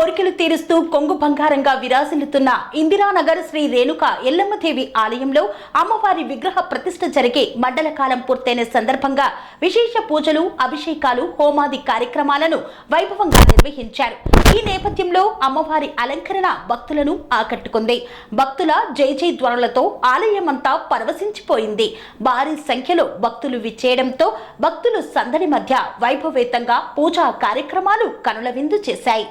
కోరికలు తీరుస్తూ కొంగు బంగారంగా విరాజిల్లుతున్న ఇందిరానగర్ శ్రీ రేణుక ఎల్లమ్మదేవి ఆలయంలో అమ్మవారి విగ్రహ ప్రతిష్ఠ జరిగి మండల కాలం పూర్తయిన సందర్భంగా విశేష పూజలు అభిషేకాలు హోమాది కార్యక్రమాలను వైభవంగా నిర్వహించారు. ఈ నేపథ్యంలో అమ్మవారి అలంకరణ భక్తులను ఆకట్టుకుంది. భక్తుల జై జై ధ్వనులతో ఆలయమంతా పరవశించిపోయింది. భారీ సంఖ్యలో భక్తులు విచ్చేయడంతో భక్తులు సందడి మధ్య వైభవేతంగా పూజా కార్యక్రమాలు కనుల విందు చేశాయి.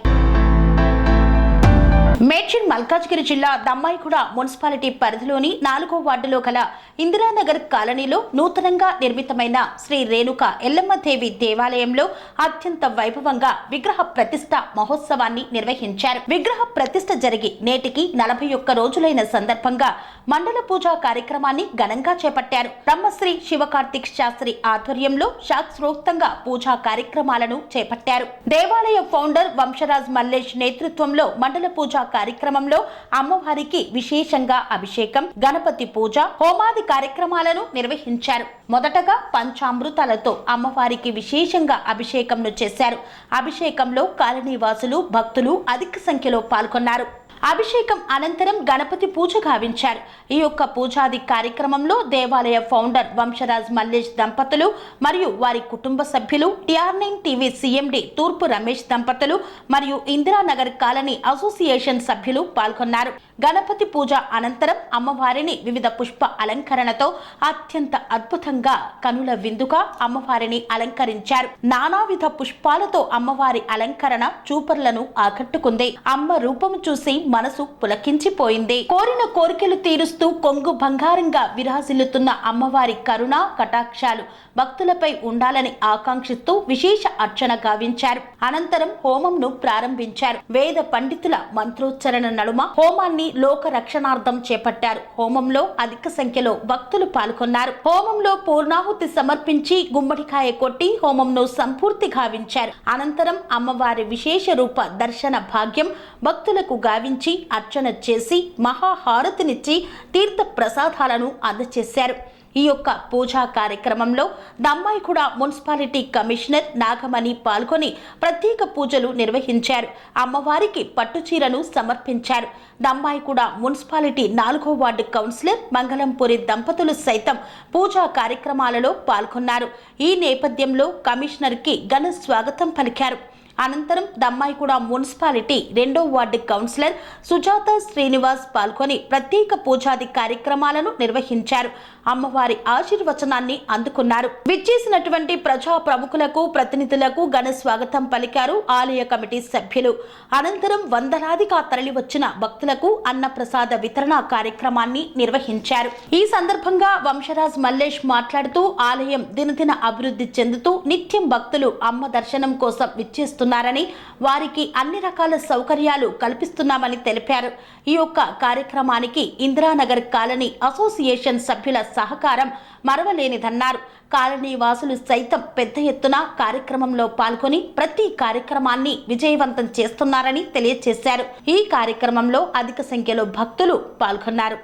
మేడ్చల్ మల్కాజ్గిరి జిల్లా దమ్మాయిగూడ మున్సిపాలిటీ పరిధిలోని నాలుగో వార్డులో గల ఇందిరానగర్ కాలనీలో నూతనంగా నిర్మితమైన శ్రీ రేణుక ఎల్లమ్మదేవి దేవాలయంలో అత్యంత వైభవంగా విగ్రహ ప్రతిష్ట మహోత్సవాన్ని నిర్వహించారు. విగ్రహ ప్రతిష్ట జరిగి నేటికి నలభై ఒక్క రోజులైన సందర్భంగా మండల పూజా కార్యక్రమాన్ని ఘనంగా చేపట్టారు. బ్రహ్మశ్రీ శివకార్తిక్ శాస్త్రి ఆధ్వర్యంలో శాస్త్రోక్తంగా పూజా కార్యక్రమాలను చేపట్టారు. దేవాలయ ఫౌండర్ వంశరాజ్ మల్లేష్ నేతృత్వంలో మండల పూజా కార్యక్రమంలో అమ్మవారికి విశేషంగా అభిషేకం గణపతి పూజ హోమాది కార్యక్రమాలను నిర్వహించారు. మొదటగా పంచామృతాలతో అమ్మవారికి విశేషంగా అభిషేకంను చేశారు. అభిషేకంలో కాలనీవాసులు భక్తులు అధిక సంఖ్యలో పాల్గొన్నారు. అభిషేకం అనంతరం గణపతి పూజ గావించారు. ఈ యొక్క పూజాది కార్యక్రమంలో దేవాలయ ఫౌండర్ వంశరాజ్ మల్లేష్ దంపతులు మరియు వారి కుటుంబ సభ్యులు టిఆర్ నైన్ టీవీ సీఎండి తూర్పు రమేష్ దంపతులు మరియు ఇందిరానగర్ కాలనీ అసోసియేషన్ సభ్యులు పాల్గొన్నారు. గణపతి పూజ అనంతరం అమ్మవారిని వివిధ పుష్ప అలంకరణతో అత్యంత అద్భుతంగా కనుల విందుగా అమ్మవారిని అలంకరించారు. నానావిధ పుష్పాలతో అమ్మవారి అలంకరణ చూపర్లను ఆకట్టుకుంది. అమ్మ రూపము చూసి మనసు పులకించిపోయింది. కోరిన కోరికలు తీరుస్తూ కొంగు బంగారంగా విరాజిల్లుతున్న అమ్మవారి కరుణ కటాక్షాలు భక్తులపై ఉండాలని ఆకాంక్షిస్తూ విశేష అర్చన గావించారు. అనంతరం హోమంను ప్రారంభించారు. వేద పండితుల మంత్రోచ్చరణ నడుమ హోమాన్ని లోక రక్షణార్థం చేపట్టారు. హోమంలో అధిక సంఖ్యలో భక్తులు పాల్గొన్నారు. హోమంలో పూర్ణాహుతి సమర్పించి గుమ్మడికాయ కొట్టి హోమంను సంపూర్తి గావించారు. అనంతరం అమ్మవారి విశేష రూప దర్శన భాగ్యం భక్తులకు గావించారు. గావించి అర్చన చేసి మహాహారతినిచ్చి తీర్థ ప్రసాదాలను అందజేశారు ఈ యొక్క పూజా కార్యక్రమంలో దమ్మాయిగూడ మున్సిపాలిటీ కమిషనర్ నాగమణి పాల్గొని ప్రత్యేక పూజలు నిర్వహించారు. అమ్మవారికి పట్టుచీరను సమర్పించారు. దమ్మాయిగూడ మున్సిపాలిటీ నాలుగో వార్డు కౌన్సిలర్ మంగళంపురి దంపతులు సైతం పూజా కార్యక్రమాలలో పాల్గొన్నారు. ఈ నేపథ్యంలో కమిషనర్కి ఘన స్వాగతం పలికారు. అనంతరం దమ్మాయిగూడ మున్సిపాలిటీ రెండో వార్డు కౌన్సిలర్ సుజాత శ్రీనివాస్ పాల్గొని ప్రత్యేక పూజాది కార్యక్రమాలను నిర్వహించారు. అమ్మవారి ఆశీర్వచనాన్ని అందుకున్నారు. విచ్చేసినటువంటి ప్రజా ప్రముఖులకు ప్రతినిధులకు ఘన స్వాగతం పలికారు ఆలయ కమిటీ సభ్యులు. అనంతరం వందలాదిగా తరలివచ్చిన భక్తులకు అన్నప్రసాద వితరణ కార్యక్రమాన్ని నిర్వహించారు. ఈ సందర్భంగా వంశరాజ్ మల్లేష్ మాట్లాడుతూ ఆలయం దినదిన అభివృద్ధి చెందుతూ నిత్యం భక్తులు అమ్మ దర్శనం కోసం విచ్చేస్తున్నారు. చేస్తున్నారని వారికి అన్ని రకాల సౌకర్యాలు కల్పిస్తున్నామని తెలిపారు. ఈ యొక్క కార్యక్రమానికి ఇందిరానగర్ కాలనీ అసోసియేషన్ సభ్యుల సహకారం మరవలేనిదన్నారు. కాలనీ వాసులు సైతం పెద్ద ఎత్తున కార్యక్రమంలో పాల్గొని ప్రతి కార్యక్రమాన్ని విజయవంతం చేస్తున్నారని తెలియజేశారు ఈ కార్యక్రమంలో అధిక సంఖ్యలో భక్తులు పాల్గొన్నారు.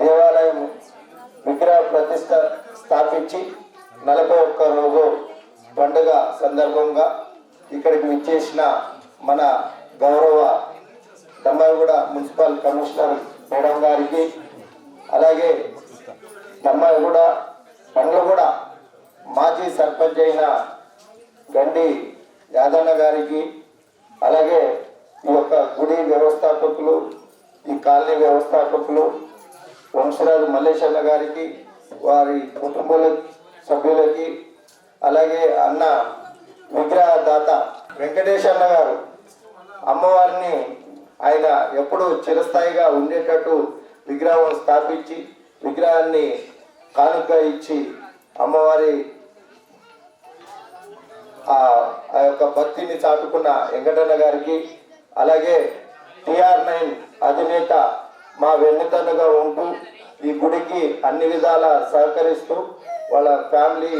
దేవాలయం విగ్రహ ప్రతిష్ట స్థాపించి నలభై ఒక్క రోజు పండుగ సందర్భంగా ఇక్కడికి విచ్చేసిన మన గౌరవ దమ్మాయిగూడ మున్సిపల్ కమిషనర్ మేడం గారికి అలాగే దమ్మాయిగూడ పండ్లగూడ మాజీ సర్పంచ్ అయిన గండి యాదన్న గారికి అలాగే ఈ యొక్క గుడి వ్యవస్థాపకులు ఈ కాలనీ వ్యవస్థాపకులు వంశరాజు మల్లేశన్న గారికి వారి కుటుంబాల సభ్యులకి అలాగే అన్న విగ్రహదాత వెంకటేష్ అన్న గారు అమ్మవారిని ఆయన ఎప్పుడు చిరస్థాయిగా ఉండేటట్టు విగ్రహం స్థాపించి విగ్రహాన్ని కానుక ఇచ్చి అమ్మవారి ఆ ఆ యొక్క భక్తిని చాటుకున్న వెంకటన్న గారికి అలాగే టిఆర్ నైన్ అధినేత మా వెన్నుతన్నుగా ఉంటూ ఈ గుడికి అన్ని విధాల సహకరిస్తూ వాళ్ళ ఫ్యామిలీ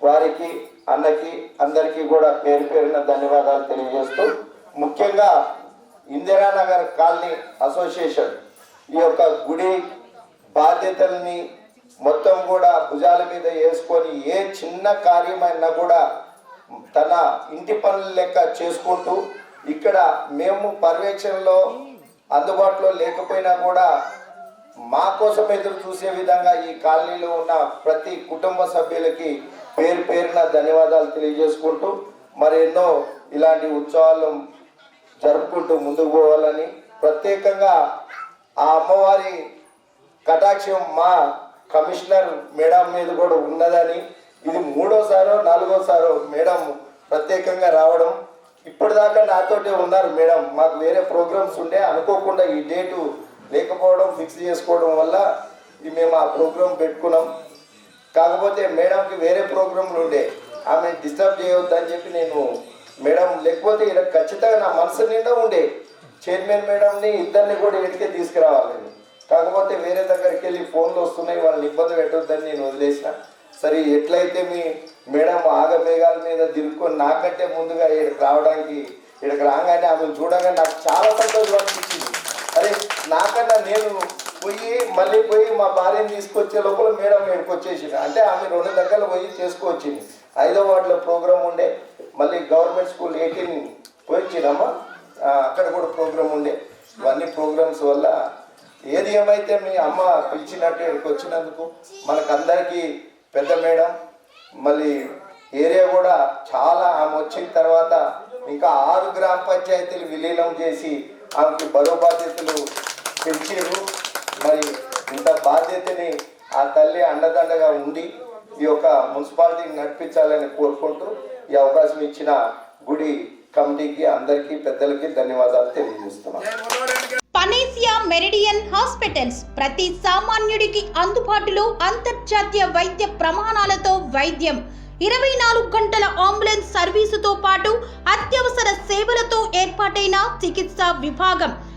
వారికి అన్నకి అందరికీ కూడా పేరు పేరున ధన్యవాదాలు తెలియజేస్తూ ముఖ్యంగా ఇందిరానగర్ కాలనీ అసోసియేషన్ ఈ యొక్క గుడి బాధ్యతల్ని మొత్తం కూడా భుజాల మీద వేసుకొని ఏ చిన్న కార్యమైనా కూడా తన ఇంటి పనులు లెక్క చేసుకుంటూ ఇక్కడ మేము పర్యవేక్షణలో అందుబాటులో లేకపోయినా కూడా మా కోసం ఎదురు చూసే విధంగా ఈ కాలనీలో ఉన్న ప్రతి కుటుంబ సభ్యులకి పేరు పేరున ధన్యవాదాలు తెలియజేసుకుంటూ మరి ఎన్నో ఇలాంటి ఉత్సవాలు జరుపుకుంటూ ముందుకు పోవాలని ప్రత్యేకంగా ఆ అమ్మవారి కటాక్షం మా కమిషనర్ మేడం మీద కూడా ఉన్నదని ఇది మూడోసారో నాలుగోసారో మేడం ప్రత్యేకంగా రావడం. ఇప్పటిదాకా నాతోటే ఉన్నారు మేడం. మాకు వేరే ప్రోగ్రామ్స్ ఉండే అనుకోకుండా ఈ డేటు లేకపోవడం ఫిక్స్ చేసుకోవడం వల్ల ఇది మేము ఆ ప్రోగ్రామ్ పెట్టుకున్నాం. కాకపోతే మేడంకి వేరే ప్రోగ్రాంలు ఉండే. ఆమె డిస్టర్బ్ చేయవద్దని చెప్పి నేను మేడం లేకపోతే ఇలా ఖచ్చితంగా నా మనసు నిండా ఉండే. చైర్మన్ మేడంని ఇద్దరిని కూడా ఇక్కడికే తీసుకురావాలని కాకపోతే వేరే దగ్గరికి వెళ్ళి ఫోన్లు వస్తున్నాయి వాళ్ళని ఇబ్బంది పెట్టొద్దని నేను వదిలేసిన. సరే ఎట్లయితే మీ మేడం ఆగమేఘాల మీద దిరుక్కొని నాకంటే ముందుగా ఇక్కడికి రావడానికి ఇక్కడికి రాగానే ఆమెను చూడగానే నాకు చాలా సంతోషం అనిపించింది. అరే నాకన్నా నేను పోయి మళ్ళీ పోయి మా భార్యని తీసుకొచ్చే లోపల మేడం ఇక్కడికి వచ్చేసింది. అంటే ఆమె రెండు దగ్గర పోయి చేసుకొచ్చింది ఐదో వార్డులో ప్రోగ్రామ్ ఉండే మళ్ళీ గవర్నమెంట్ స్కూల్ ఎయిటీన్ పోయించినమ్మా అక్కడ కూడా ప్రోగ్రామ్ ఉండే. ఇవన్నీ ప్రోగ్రామ్స్ వల్ల ఏది ఏమైతే మీ అమ్మ పిలిచినట్టు ఇక్కడికి వచ్చినందుకు మనకందరికీ పెద్ద మేడం మళ్ళీ ఏరియా కూడా చాలా ఆమె వచ్చిన తర్వాత ఇంకా ఆరు గ్రామ పంచాయతీలు విలీనం చేసి ఆమెకి బరువు బాధ్యతలు పెంచారు మరి ఇంత బాధ్యతని ఆ తల్లి అండదండగా ఉండి ఈ యొక్క మున్సిపాలిటీని నడిపించాలని కోరుకుంటూ ఈ అవకాశం ఇచ్చిన గుడి కమిటీకి అందరికీ పెద్దలకి ధన్యవాదాలు తెలియజేస్తున్నాను పనేసియా మెరిడియన్ హాస్పిటల్స్ ప్రతి సామాన్యుడికి అందుబాటులో అంతర్జాతీయ వైద్య ప్రమాణాలతో వైద్యం. ఇరవై నాలుగు గంటల అంబులెన్స్ సర్వీసుతో పాటు అత్యవసర సేవలతో ఏర్పాటైన చికిత్సా విభాగం.